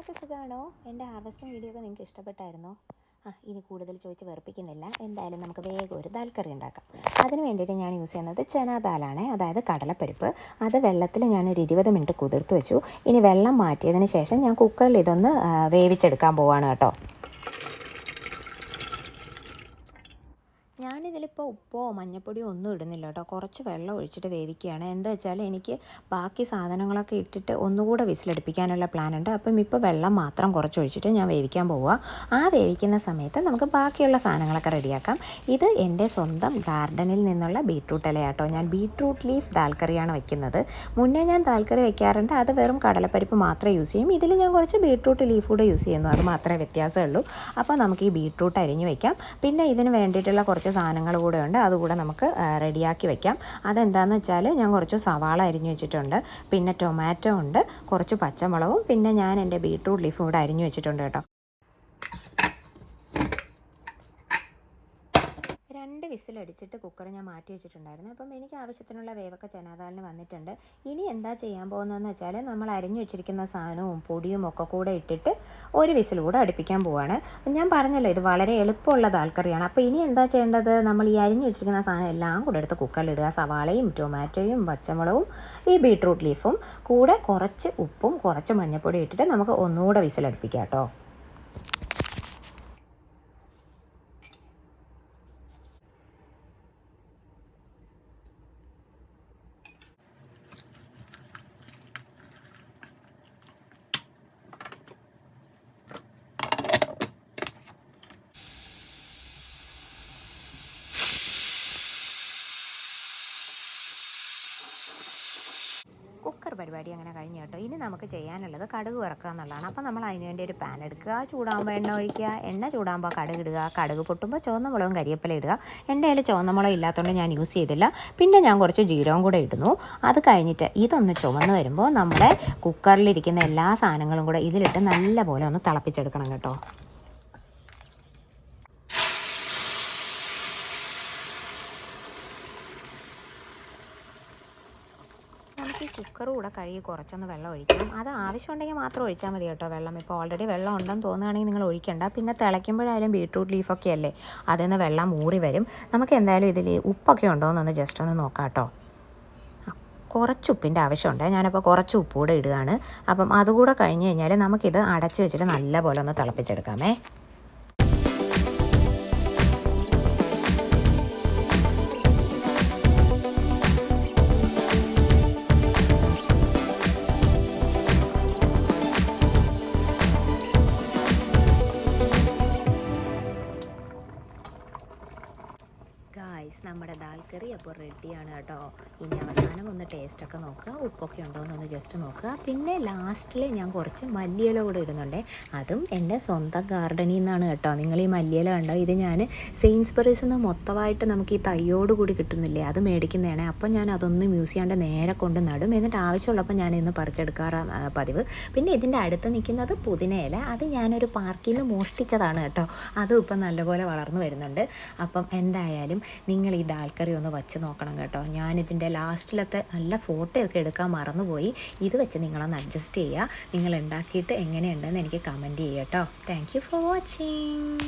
എല്ലാവർക്കും സുഖമാണോ എന്റെ ഹാർവസ്റ്റിംഗ് വീഡിയോ ഒക്കെ നിങ്ങൾക്ക് ഇഷ്ടപ്പെട്ടായിരുന്നോ? ആ ഇനി കൂടുതൽ ചോദിച്ച് വെറുപ്പിക്കുന്നില്ല. എന്തായാലും നമുക്ക് വേഗം ഒരു ദാൽ കറി ഉണ്ടാക്കാം. അതിന് വേണ്ടിയിട്ട് ഞാൻ യൂസ് ചെയ്യുന്നത് ചന ദാലാണ്. അതായത് കടലപ്പരിപ്പ്. അത് വെള്ളത്തിൽ ഞാൻ ഒരു ഇരുപത് മിനിറ്റ് കുതിർത്ത് വെച്ചു. ഇനി വെള്ളം മാറ്റിയതിന് ശേഷം ഞാൻ കുക്കറിൽ ഇതൊന്ന് വേവിച്ചെടുക്കാൻ പോവാണ് കേട്ടോ. ഞാനിതിലിപ്പോൾ ഉപ്പോ മഞ്ഞപ്പൊടിയോ ഒന്നും ഇടുന്നില്ല കേട്ടോ. കുറച്ച് വെള്ളം ഒഴിച്ചിട്ട് വേവിക്കുകയാണ്. എന്താ വെച്ചാൽ എനിക്ക് ബാക്കി സാധനങ്ങളൊക്കെ ഇട്ടിട്ട് ഒന്നുകൂടെ വിസിലടുപ്പിക്കാനുള്ള പ്ലാൻ ഉണ്ട്. അപ്പം ഇപ്പോൾ വെള്ളം മാത്രം കുറച്ച് ഒഴിച്ചിട്ട് ഞാൻ വേവിക്കാൻ പോവുക ആ വേവിക്കുന്ന സമയത്ത് നമുക്ക് ബാക്കിയുള്ള സാധനങ്ങളൊക്കെ റെഡിയാക്കാം. ഇത് എന്റെ സ്വന്തം ഗാർഡനിൽ നിന്നുള്ള ബീട്രൂട്ട് ഇലയാട്ടോ. ഞാൻ ബീട്രൂട്ട് ലീഫ് ദാൽക്കറിയാണ് വെക്കുന്നത്. മുന്നേ ഞാൻ ദാൽക്കറി വെക്കാറുണ്ട്. അത് വെറും കടലപ്പരിപ്പ് മാത്രമേ യൂസ് ചെയ്യും. ഇതിൽ ഞാൻ കുറച്ച് ബീട്രൂട്ട് ലീഫ് കൂടെ യൂസ് ചെയ്യുന്നു. അത് മാത്രമേ വ്യത്യാസമുള്ളൂ. അപ്പോൾ നമുക്ക് ഈ ബീട്രൂട്ട് അരിഞ്ഞ് വെക്കാം. പിന്നെ ഇതിന് വേണ്ടിയിട്ടുള്ള കുറച്ച് സാധനങ്ങൾ കൂടെ ഉണ്ട് അതുകൂടെ നമുക്ക് റെഡിയാക്കി വെക്കാം. അതെന്താണെന്ന് വെച്ചാൽ ഞാൻ കുറച്ച് സവാള അരിഞ്ഞു വെച്ചിട്ടുണ്ട്. പിന്നെ ടൊമാറ്റോ ഉണ്ട് കുറച്ച് പച്ചമുളകും പിന്നെ ഞാൻ എന്റെ ബീട്രൂട്ട് ലീഫും കൂടെ അരിഞ്ഞു വെച്ചിട്ടുണ്ട് കേട്ടോ. രണ്ട് വിസിലടിച്ചിട്ട് കുക്കർ ഞാൻ മാറ്റി വെച്ചിട്ടുണ്ടായിരുന്നു. അപ്പം എനിക്ക് ആവശ്യത്തിനുള്ള വേവൊക്കെ ചനാദാലിന് വന്നിട്ടുണ്ട്. ഇനി എന്താ ചെയ്യാൻ പോകുന്നതെന്ന് വെച്ചാൽ നമ്മൾ അരിഞ്ഞു വെച്ചിരിക്കുന്ന സാധനവും പൊടിയും ഒക്കെ കൂടെ ഇട്ടിട്ട് ഒരു വിസിൽ കൂടെ അടുപ്പിക്കാൻ പോവാണ്. ഞാൻ പറഞ്ഞല്ലോ ഇത് വളരെ എളുപ്പമുള്ള ദാൽക്കറിയാണ് അപ്പോൾ ഇനി എന്താ ചെയ്യേണ്ടത്? നമ്മൾ ഈ അരിഞ്ഞു വെച്ചിരിക്കുന്ന സാധനം എല്ലാം കൂടെ എടുത്ത് കുക്കറിലിടുക സവാളയും ടൊമാറ്റോയും പച്ചമുളകും ഈ ബീട്രൂട്ട് ലീഫും കൂടെ കുറച്ച് ഉപ്പും കുറച്ച് മഞ്ഞൾപ്പൊടി ഇട്ടിട്ട് നമുക്ക് ഒന്നുകൂടെ വിസിലടുപ്പിക്കാം കേട്ടോ. കുക്കർ പരിപാടി അങ്ങനെ കഴിഞ്ഞ കേട്ടോ. ഇനി നമുക്ക് ചെയ്യാനുള്ളത് കടുക് വറക്കുക എന്നുള്ളതാണ്. അപ്പോൾ നമ്മൾ അതിന് വേണ്ടി ഒരു പാൻ എടുക്കുക. ചൂടാകുമ്പോൾ എണ്ണ ഒഴിക്കുക. എണ്ണ ചൂടാകുമ്പോൾ കടുക് ഇടുക. കടുക് പൊട്ടുമ്പോൾ ചുവന്ന മുളകും കരിയപ്പില ഇടുക. കയ്യിൽ ചുവന്ന മുളക് ഇല്ലാത്തതുകൊണ്ട് ഞാൻ യൂസ് ചെയ്തില്ല. പിന്നെ ഞാൻ കുറച്ച് ജീരകം കൂടെ ഇടുന്നു. അത് കഴിഞ്ഞിട്ട് ഇതൊന്ന് ചുവന്ന് വരുമ്പോൾ നമ്മുടെ കുക്കറിലിരിക്കുന്ന എല്ലാ സാധനങ്ങളും കൂടെ ഇതിലിട്ട് നല്ലപോലെ ഒന്ന് തിളപ്പിച്ചെടുക്കണം കേട്ടോ. ഈ കുക്കർ കൂടെ കഴുകി കുറച്ചൊന്ന് വെള്ളം ഒഴിക്കണം. അത് ആവശ്യമുണ്ടെങ്കിൽ മാത്രം ഒഴിച്ചാൽ മതി കേട്ടോ വെള്ളം. ഇപ്പോൾ ഓൾറെഡി വെള്ളം ഉണ്ടെന്ന് തോന്നുകയാണെങ്കിൽ നിങ്ങൾ ഒഴിക്കണ്ട. പിന്നെ തിളയ്ക്കുമ്പോഴായാലും ബീട്രൂട്ട് ലീഫൊക്കെ അല്ലേ അതിൽ നിന്ന് വെള്ളം ഊറി വരും. നമുക്ക് എന്തായാലും ഇതിൽ ഉപ്പൊക്കെ ഉണ്ടോ എന്നൊന്ന് ജസ്റ്റ് ഒന്ന് നോക്കാം കേട്ടോ. കുറച്ച് ഉപ്പിന്റെ ആവശ്യമുണ്ട്. ഞാനപ്പോൾ കുറച്ച് ഉപ്പ് കൂടെ ഇടുകയാണ്. അപ്പം അതുകൂടെ കഴിഞ്ഞ് കഴിഞ്ഞാൽ നമുക്കിത് അടച്ച് വെച്ചിട്ട് നല്ലപോലെ ഒന്ന് തിളപ്പിച്ചെടുക്കാമേ. നമ്മുടെ ദാൽ കറി അപ്പോൾ റെഡിയാണ് കേട്ടോ. ഇനി അവസാനം ഒന്ന് ടേസ്റ്റൊക്കെ നോക്കുക. ഉപ്പൊക്കെ ഉണ്ടോ എന്നൊന്ന് ജസ്റ്റ് നോക്കുക. പിന്നെ ലാസ്റ്റിൽ ഞാൻ കുറച്ച് മല്ലിയില കൂടെ ഇടുന്നുണ്ട്. അതും എന്റെ സ്വന്തം ഗാർഡനിൽ നിന്നാണ് കേട്ടോ. നിങ്ങൾ ഈ മല്ലിയില കണ്ടോ? ഇത് ഞാൻ സെയിൻസ്പെറീസ് നിന്ന് മൊത്തമായിട്ട് നമുക്ക് ഈ തയ്യോട് കൂടി കിട്ടുന്നില്ലേ? അത് മേടിക്കുന്നതാണ്. അപ്പോൾ ഞാൻ അതൊന്നും യൂസ് ചെയ്യാണ്ട് നേരെ കൊണ്ട് നടും. എന്നിട്ട് ആവശ്യമുള്ളപ്പോൾ ഞാൻ ഇന്ന് പറിച്ചെടുക്കാറാണ് പതിവ്. പിന്നെ ഇതിന്റെ അടുത്ത് നിൽക്കുന്നത് പുതിനയില. അത് ഞാനൊരു പാർക്കിൽ നിന്ന് മോഷ്ടിച്ചതാണ് കേട്ടോ. അതും ഇപ്പം നല്ലപോലെ വളർന്നു വരുന്നുണ്ട്. അപ്പം എന്തായാലും നിങ്ങൾ ഈ ദാൽക്കറി ഒന്ന് വെച്ച് നോക്കണം കേട്ടോ. ഞാനിതിന്റെ ലാസ്റ്റിലത്തെ നല്ല ഫോട്ടോയൊക്കെ എടുക്കാൻ മറന്നുപോയി. ഇത് വെച്ച് നിങ്ങളൊന്ന് അഡ്ജസ്റ്റ് ചെയ്യുക. നിങ്ങൾ ഉണ്ടാക്കിയിട്ട് എങ്ങനെയുണ്ടെന്ന് എനിക്ക് കമന്റ് ചെയ്യാം കേട്ടോ. Thank for watching